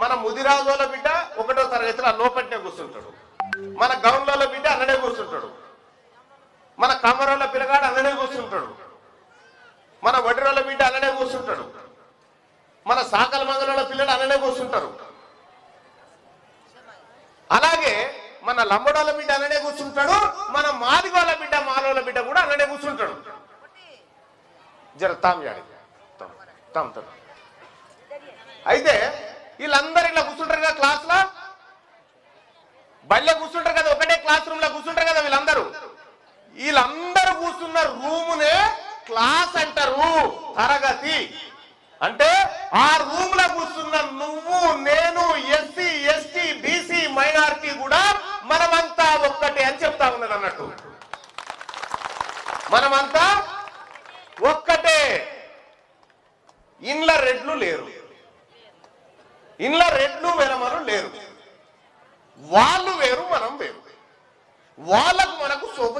మన ముదిరాజుల బిడ్డ ఒకటో తరగతిలో లోపట్నే కూర్చుంటాడు. మన గౌన్ల బిడ్డ అన్ననే కూర్చుంటాడు. మన కమరోళ్ళ పిల్లగాడు అన్ననే కూర్చుంటాడు. మన వడిరోళ్ళ బిడ్డ అన్ననే కూర్చుంటాడు. మన సాకల మంగళ పిల్లలు అన్ననే కూర్చుంటారు. అలాగే మన లంబడోళ్ళ బిడ్డ అన్ననే కూర్చుంటాడు. మన మాదిగోళ్ళ బిడ్డ మాలోళ్ళ బిడ్డ కూడా అన్ననే కూర్చుంటాడు. జర తాం యాడి తాం తాం అయితే వీళ్ళందరూ ఇలా కూర్చుంటారు కదా క్లాస్లో? కూర్చుంటారు కదా ఒకటే క్లాస్ రూమ్లో కూర్చుంటారు కదా వీళ్ళందరూ? వీళ్ళందరూ కూర్చున్న రూమునే క్లాస్ అంటారు తరగతి. అంటే ఆ రూమ్లో కూర్చున్న నువ్వు నేను ఎస్సీ ఎస్టీ బీసీ మైనారిటీ కూడా మనమంతా ఒక్కటే అని చెప్తా ఉన్నది అన్నట్టు. మనమంతా ఒక్కటే. ఇండ్ల రెడ్లు లేరు. ఇంట్లో రెండు వెలమలు లేరు. వాళ్ళు వేరు మనం వేరు. వాళ్ళకు మనకు శోభ